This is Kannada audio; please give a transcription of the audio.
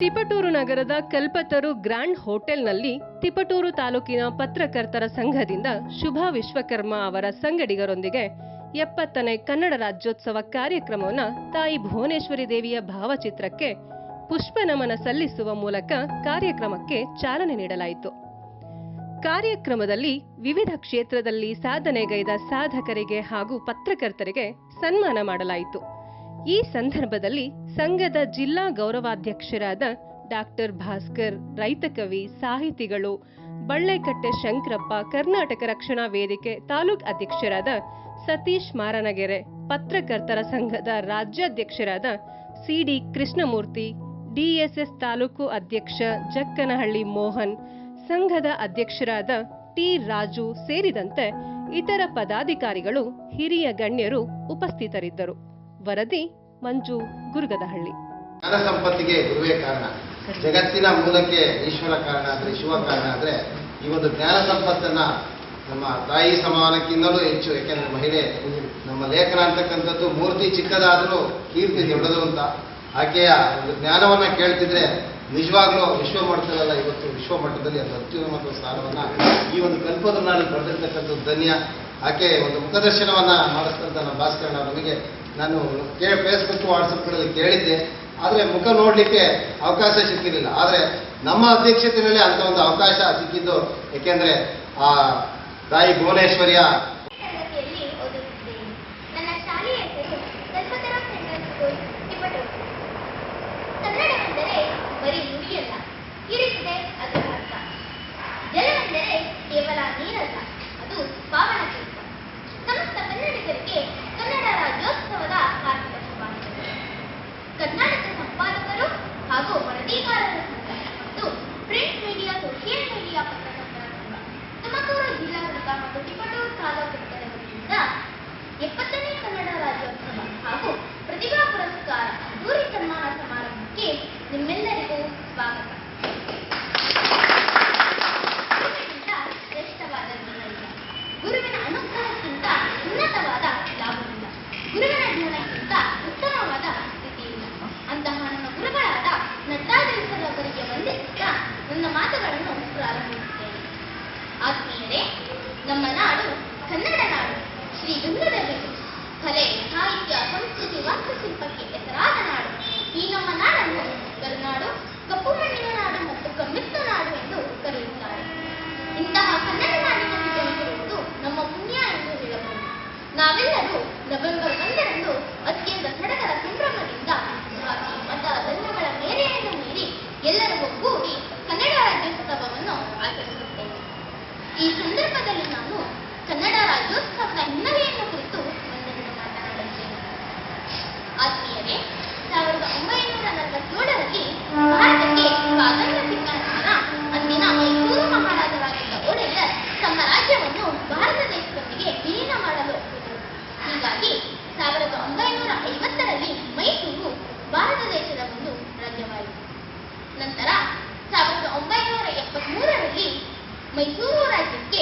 ತಿಪಟೂರು ನಗರದ ಕಲ್ಪತರು ಗ್ರ್ಯಾಂಡ್ ಹೋಟೆಲ್ನಲ್ಲಿ ತಿಪಟೂರು ತಾಲೂಕಿನ ಪತ್ರಕರ್ತರ ಸಂಘದಿಂದ ಶುಭ ವಿಶ್ವಕರ್ಮ ಅವರ ಸಂಗಡಿಗರೊಂದಿಗೆ ಎಪ್ಪತ್ತನೇ ಕನ್ನಡ ರಾಜ್ಯೋತ್ಸವ ಕಾರ್ಯಕ್ರಮವನ್ನು ತಾಯಿ ಭುವನೇಶ್ವರಿ ದೇವಿಯ ಭಾವಚಿತ್ರಕ್ಕೆ ಪುಷ್ಪನಮನ ಸಲ್ಲಿಸುವ ಮೂಲಕ ಕಾರ್ಯಕ್ರಮಕ್ಕೆ ಚಾಲನೆ ನೀಡಲಾಯಿತು. ಕಾರ್ಯಕ್ರಮದಲ್ಲಿ ವಿವಿಧ ಕ್ಷೇತ್ರದಲ್ಲಿ ಸಾಧನೆಗೈದ ಸಾಧಕರಿಗೆ ಹಾಗೂ ಪತ್ರಕರ್ತರಿಗೆ ಸನ್ಮಾನ ಮಾಡಲಾಯಿತು. ಈ ಸಂದರ್ಭದಲ್ಲಿ ಸಂಘದ ಜಿಲ್ಲಾ ಗೌರವಾಧ್ಯಕ್ಷರಾದ ಡಾಕ್ಟರ್ ಭಾಸ್ಕರ್ ರೈತಕವಿ ಸಾಹಿತಿಗಳು, ಬಳ್ಳೆಕಟ್ಟೆ ಶಂಕರಪ್ಪ, ಕರ್ನಾಟಕ ರಕ್ಷಣಾ ವೇದಿಕೆ ತಾಲೂಕ್ ಅಧ್ಯಕ್ಷರಾದ ಸತೀಶ್ ಮಾರನಗೆರೆ, ಪತ್ರಕರ್ತರ ಸಂಘದ ರಾಜ್ಯಾಧ್ಯಕ್ಷರಾದ ಸಿಡಿ ಕೃಷ್ಣಮೂರ್ತಿ, ಡಿಎಸ್ಎಸ್ ತಾಲೂಕು ಅಧ್ಯಕ್ಷ ಜಕ್ಕನಹಳ್ಳಿ ಮೋಹನ್, ಸಂಘದ ಅಧ್ಯಕ್ಷರಾದ ಟಿ ರಾಜು ಸೇರಿದಂತೆ ಇತರ ಪದಾಧಿಕಾರಿಗಳು, ಹಿರಿಯ ಗಣ್ಯರು ಉಪಸ್ಥಿತರಿದ್ದರು. ವರದಿ ಮಂಜು ಗುರುಗದಹಳ್ಳಿ. ಜ್ಞಾನ ಸಂಪತ್ತಿಗೆ ಗುರುವೇ ಕಾರಣ. ಜಗತ್ತಿನ ಮೂಲಕ್ಕೆ ಈಶ್ವರ ಕಾರಣ ಆದ್ರೆ ಶಿವ ಕಾರಣ ಆದ್ರೆ ಈ ಒಂದು ಜ್ಞಾನ ಸಂಪತ್ತನ್ನ ನಮ್ಮ ತಾಯಿ ಸಮಾನಕ್ಕಿಂತಲೂ ಹೆಚ್ಚು ಯಾಕೆಂದ್ರೆ ಮಹಿಳೆ ನಮ್ಮ ಲೇಖನ ಅಂತಕ್ಕಂಥದ್ದು ಮೂರ್ತಿ ಚಿಕ್ಕದಾದರೂ ಕೀರ್ತಿ ದೊಡ್ಡದು ಅಂತ. ಆಕೆಯ ಒಂದು ಜ್ಞಾನವನ್ನ ಕೇಳ್ತಿದ್ರೆ ನಿಜವಾಗ್ಲೂ ವಿಶ್ವ ಮಟ್ಟದಲ್ಲ ಇವತ್ತು ವಿಶ್ವ ಮಟ್ಟದಲ್ಲಿ ಅದು ಅತ್ಯುನ್ನತ ಸ್ಥಾನವನ್ನ ಈ ಒಂದು ಕಲ್ಪದ ನಾನು ಪಡೆದಿರ್ತಕ್ಕಂಥದ್ದು ಧನ್ಯ. ಆಕೆ ಒಂದು ಮುಖದರ್ಶನವನ್ನ ಮಾಡಿಸ್ತಂತ ನಮ್ಮ ಭಾಸ್ಕರಣ ನಮಗೆ ನಾನು ಕೇ ಫೇಸ್ಬುಕ್ ವಾಟ್ಸಪ್ಗಳಲ್ಲಿ ಕೇಳಿದ್ದೆ. ಆದರೆ ಮುಖ ನೋಡಲಿಕ್ಕೆ ಅವಕಾಶ ಸಿಕ್ಕಿರಲಿಲ್ಲ. ಆದರೆ ನಮ್ಮ ಅಧ್ಯಕ್ಷತೆಯಲ್ಲಿ ಅಂತ ಒಂದು ಅವಕಾಶ ಸಿಕ್ಕಿದ್ದು, ಏಕೆಂದರೆ ಆ ತಾಯಿ ಭುವನೇಶ್ವರಿಯ ಎಪ್ಪತ್ತನೇ ಕನ್ನಡ ರಾಜ್ಯೋತ್ಸವ ಹಾಗೂ ಪ್ರತಿಭಾ ಪುರಸ್ಕಾರ ಅದ್ದೂರಿ ಸನ್ಮಾನ ಸಮಾರಂಭಕ್ಕೆ ನಿಮ್ಮೆಲ್ಲರಿಗೂ ಸ್ವಾಗತ. ಶ್ರೇಷ್ಠವಾದ ಜ್ಞಾನವಿಲ್ಲ. ಗುರುವಿನ ಅನುಗ್ರಹಕ್ಕಿಂತ ಉನ್ನತವಾದ ಲಾಭವಿಲ್ಲ. ಗುರುವಿನ ಜ್ಞಾನಕ್ಕಿಂತ ಉತ್ತಮವಾದ ಸ್ಥಿತಿಯಿಲ್ಲ. ಅಂತಹ ನನ್ನ ಗುರುಗಳಾದ ನಟ್ಟಾದವರಿಗೆ ವಂದಿಸುತ್ತಾ ನನ್ನ ಮಾತುಗಳನ್ನು ಪ್ರಾರಂಭಿಸುತ್ತೇನೆ. ಆತ್ಮೀಯರೇ, ನಮ್ಮ ಕಾರ್ಯಕ್ರಮದಲ್ಲಿ ನಾನು ಕನ್ನಡ ರಾಜ್ಯೋತ್ಸವದ ಹಿನ್ನೆಲೆಯನ್ನು ಕುರಿತು ಒಂದೆರಡು ಮಾತನಾಡಲಿದ್ದೇನೆ. ಆತ್ಮೀಯರೇ, ಸಾವಿರದ ಒಂಬೈನೂರ ನಲವತ್ತೇಳರಲ್ಲಿ ಭಾರತಕ್ಕೆ ಸ್ವಾತಂತ್ರ್ಯ ಸಿಕ್ಕ ನಂತರ ಅಂದಿನ ಮೈಸೂರು ಮಹಾರಾಜರಾಗಿದ್ದ ಒಡೆಯರ್ ತಮ್ಮ ರಾಜ್ಯವನ್ನು ಭಾರತ ದೇಶದೊಂದಿಗೆ ವಿಲೀನ ಮಾಡಲು ಒಪ್ಪಿದರು. ಹೀಗಾಗಿ ಸಾವಿರದ ಒಂಬೈನೂರ ಐವತ್ತರಲ್ಲಿ ಮೈಸೂರು ಭಾರತ ದೇಶದ ಒಂದು ರಾಜ್ಯವಾಯಿತು. ನಂತರ 美空らしき